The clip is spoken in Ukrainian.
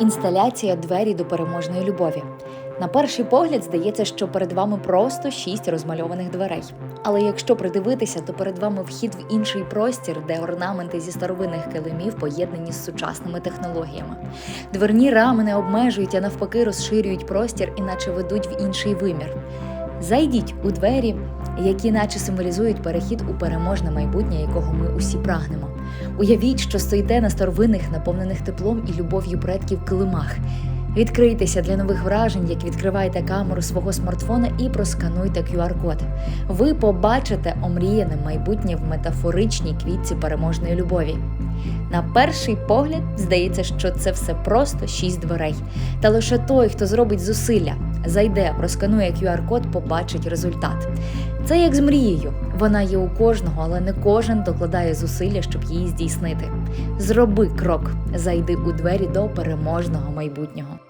Інсталяція двері до переможної любові. На перший погляд здається, що перед вами просто шість розмальованих дверей. Але якщо придивитися, то перед вами вхід в інший простір, де орнаменти зі старовинних килимів поєднані з сучасними технологіями. Дверні рами не обмежують, а навпаки розширюють простір, іначе ведуть в інший вимір. Зайдіть у двері, які наче символізують перехід у переможне майбутнє, якого ми усі прагнемо. Уявіть, що стоїте на старовинних, наповнених теплом і любов'ю предків килимах. Відкрийтеся для нових вражень, як відкриваєте камеру свого смартфона і проскануйте QR-код. Ви побачите омріяне майбутнє в метафоричній квітці переможної любові. На перший погляд здається, що це все просто шість дверей. Та лише той, хто зробить зусилля, зайде, просканує QR-код, побачить результат. Це як з мрією. Вона є у кожного, але не кожен докладає зусилля, щоб її здійснити. Зроби крок, зайди у двері до переможного майбутнього.